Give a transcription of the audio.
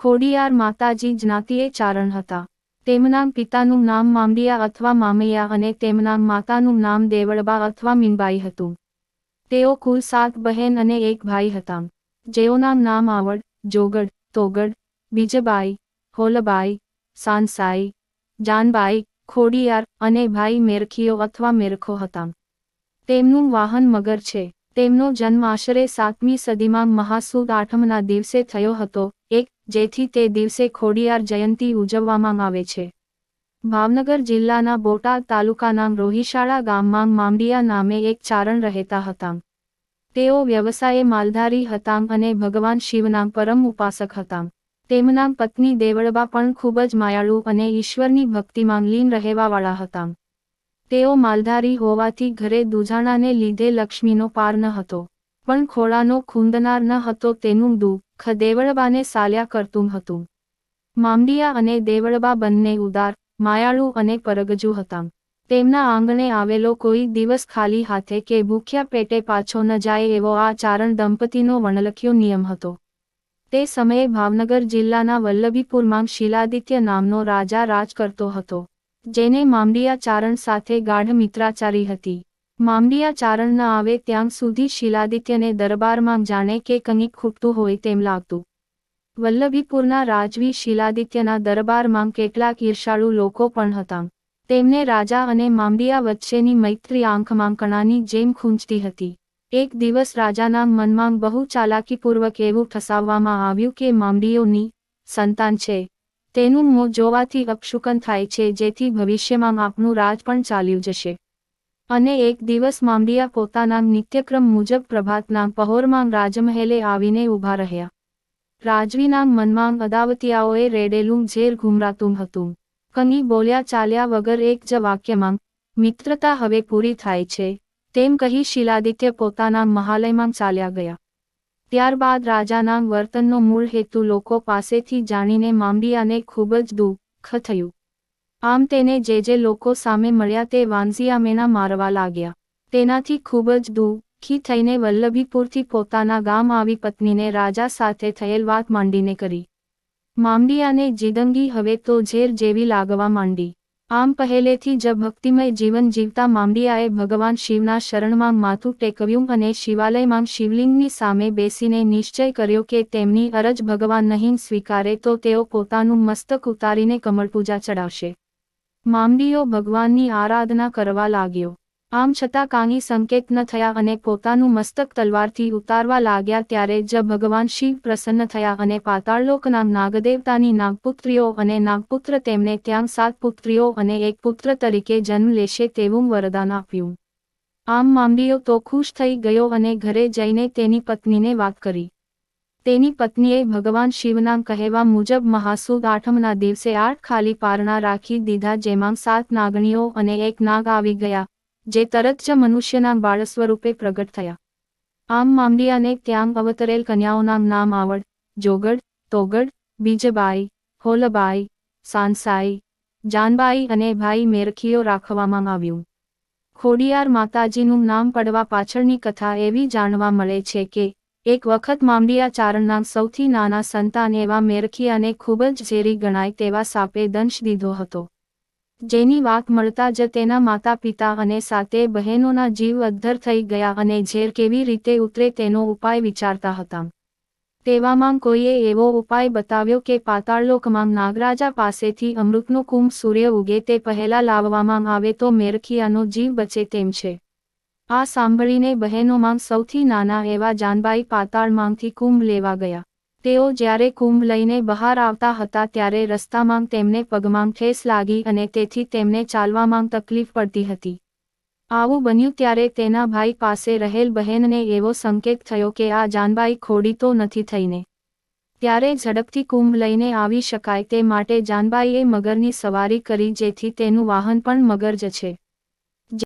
ખોડિયાર માતાજી જ્ઞાતિએ ચારણ હતા. તેમના પિતાનું નામ મામડિયા અથવા મામૈયા અને તેમના માતાનું નામ દેવળબા અથવા મીનબાઈ હતું. તેઓ કુલ સાત બહેન અને એક ભાઈ હતા. જેઓના નામ આવડ જોગડ તોગડ બીજબાઈ, હોલબાઈ, સાનસાઈ, જાનબાઈ, ખોડિયાર અને ભાઈ મેરખીઓ અથવા મેરખો હતા. તેમનું વાહન મગર છે. તેમનો જન્મ આશરે સાતમી સદીમાં મહાસુદ આઠમના દિવસે થયો હતો, એક, જેથી તે દિવસે ખોડિયાર જયંતી ઉજવવામાં આવે છે. ભાવનગર જિલ્લાના બોટાદ તાલુકાના રોહિશાળા ગામમાં મામડિયા નામે એક ચારણ રહેતા હતા. તેઓ વ્યવસાયે માલધારી હતા અને ભગવાન શિવના પરમ ઉપાસક હતા. તેમના પત્ની દેવળબા પણ ખૂબ જ માયાળુ અને ઈશ્વરની ભક્તિમાં લીન રહેવાવાળા હતા. તેઓ માલધારી હોવાથી ઘરે દુજાણાને લીધે લક્ષ્મીનો પાર ન હતો, પણ ખોળાનો ખૂંદનાર ન હતો તેનું દુઃખ દેવળબાને સાલ્યા કરતું હતું. મામડિયા અને દેવળબા બંને ઉદાર, માયાળુ અને પરગજુ હતા. તેમના આંગણે આવેલો કોઈ દિવસ ખાલી હાથે કે ભૂખ્યા પેટે પાછો ન જાય એવો આ ચારણ દંપતીનો વણલખ્યો નિયમ હતો. તે સમયે ભાવનગર જિલ્લાના વલ્લભીપુરમાં શિલાદિત્ય નામનો રાજા રાજ કરતો હતો. જેને ચારણ સાથે ગાઢ મિત્રાચારી હતી. ચારણ ન આવે ત્યાં સુધી શિલાદિત્યને દરબારમાં જાણે કે કંઈક ખૂટતું હોય તેમ લાગતું. વલ્લભીપુરના રાજવી શિલાદિત્યના દરબારમાં કેટલાક ઈર્ષાળુ લોકો પણ હતા. તેમને રાજા અને મામડિયા વચ્ચેની મૈત્રી આંખમાં કણાની જેમ ખૂંચતી હતી. એક દિવસ રાજાના મનમાં બહુ ચાલાકીપૂર્વક એવું ઠસાવવામાં આવ્યું કે મામડીઓની સંતાન છે. તેનું મોં જોવાથી અપશુકન થાય છે, જેથી ભવિષ્યમાં આપનું રાજ પણ ચાલ્યું જશે. અને એક દિવસ મામડિયા પોતાના નિત્યક્રમ મુજબ પ્રભાતના પહોરમાં રાજમહેલે આવીને ઊભા રહ્યા. રાજવીના મનમાં અદાવતિયાઓએ રેડેલું ઝેર ઘૂમરાતું હતું. કની બોલ્યા ચાલ્યા વગર એક જ વાક્યમાં, મિત્રતા હવે પૂરી થાય છે. તેમ કહી શિલાદિત્ય પોતાના મહાલયમાં ચાલ્યા ગયા. ત્યારબાદ રાજાના વર્તનનો મૂળ હેતુ લોકો પાસેથી જાણીને મામડિયાને ખૂબ જ દુઃખ થયું. આમ તેને જે જે લોકો સામે મળ્યા તે વાંઝિયામેના મારવા લાગ્યા. તેનાથી ખૂબ જ દુઃખી થઈને વલ્લભીપુરથી પોતાના ગામ આવી પત્નીને રાજા સાથે થયેલ વાત માંડીને કરી. માંડિયાને જીદંગી હવે તો ઝેર જેવી લાગવા માંડી. આમ પહેલેથી જ ભક્તિમય જીવન જીવતા મામડિયાએ ભગવાન શિવના શરણમાં માથું ટેકવ્યું અને શિવાલયમાં શિવલિંગની સામે બેસીને નિશ્ચય કર્યો કે તેમની અરજ ભગવાન નહીં સ્વીકારે તો તેઓ પોતાનું મસ્તક ઉતારીને કમળપૂજા ચડાવશે. મામડીઓ ભગવાનની આરાધના કરવા લાગ્યો. આમ છતાં કાંઈ સંકેત ન થયા અને પોતાનું મસ્તક તલવારથી ઉતારવા લાગ્યા ત્યારે જ ભગવાન શિવ પ્રસન્ન થયા અને પાતાળલોકના નાગદેવતાની નાગપુત્રીઓ અને નાગપુત્ર તેમને ત્યાં સાત પુત્રીઓ અને એક પુત્ર તરીકે જન્મ લેશે તેવું વરદાન આપ્યું. આમ માંડીઓ તો ખુશ થઈ ગયો અને ઘરે જઈને તેની પત્નીને વાત કરી. તેની પત્નીએ ભગવાન શિવના કહેવા મુજબ મહાસુદ આઠમના દિવસે આઠ ખાલી પારણા રાખી દીધા જેમાં સાત નાગણીઓ અને એક નાગ આવી ગયા. જે તરત જ મનુષ્યના બાળ સ્વરૂપે પ્રગટ થયા. આમ મામડિયાને ત્યાં અવતરેલ કન્યાઓના નામ આવડ, જોગડ, તોગડ, બીજબાઈ હોલબાઈ સાનસાઈ, જાનબાઈ અને ભાઈ મેરખીઓ રાખવામાં આવ્યું. ખોડિયાર માતાજીનું નામ પડવા પાછળની કથા એવી જાણવા મળે છે કે, એક વખત મામડિયા ચારણના સૌથી નાના સંતાન એવા મેરખી અને ખૂબ જ ઝેરી ગણાય તેવા સાપે દંશ દીધો હતો. જેની વાત મળતા જ તેના માતા પિતા અને સાતે બહેનોના જીવ અદ્ધર થઈ ગયા અને ઝેર કેવી રીતે ઉતરે તેનો ઉપાય વિચારતા હતા. તેવામાં કોઈએ એવો ઉપાય બતાવ્યો કે પાતાળલોકમાં નાગરાજા પાસેથી અમૃતનો કુંભ સૂર્ય ઉગે તે પહેલા લાવવામાં આવે તો મેરખિયાનો જીવ બચે તેમ છે. આ સાંભળીને બહેનોમાં સૌથી નાના એવા જાનબાઈ પાતાળમાંથી કુંભ લેવા ગયા. તેઓ જ્યારે કુંભ લઈને બહાર આવતા હતા ત્યારે રસ્તામાં તેમને પગમાં ઠેસ લાગી અને તેથી તેમને ચાલવામાં તકલીફ પડતી હતી. આવું બન્યું ત્યારે તેના ભાઈ પાસે રહેલ બહેનને એવો સંકેત થયો કે આ જાનબાઈ ખોડી તો નથી થઈને. ત્યારે ઝડપથી કુંભ લઈને આવી શકાય તે માટે જાનબાઈએ મગરની સવારી કરી જેથી તેનું વાહન પણ મગર જ છે.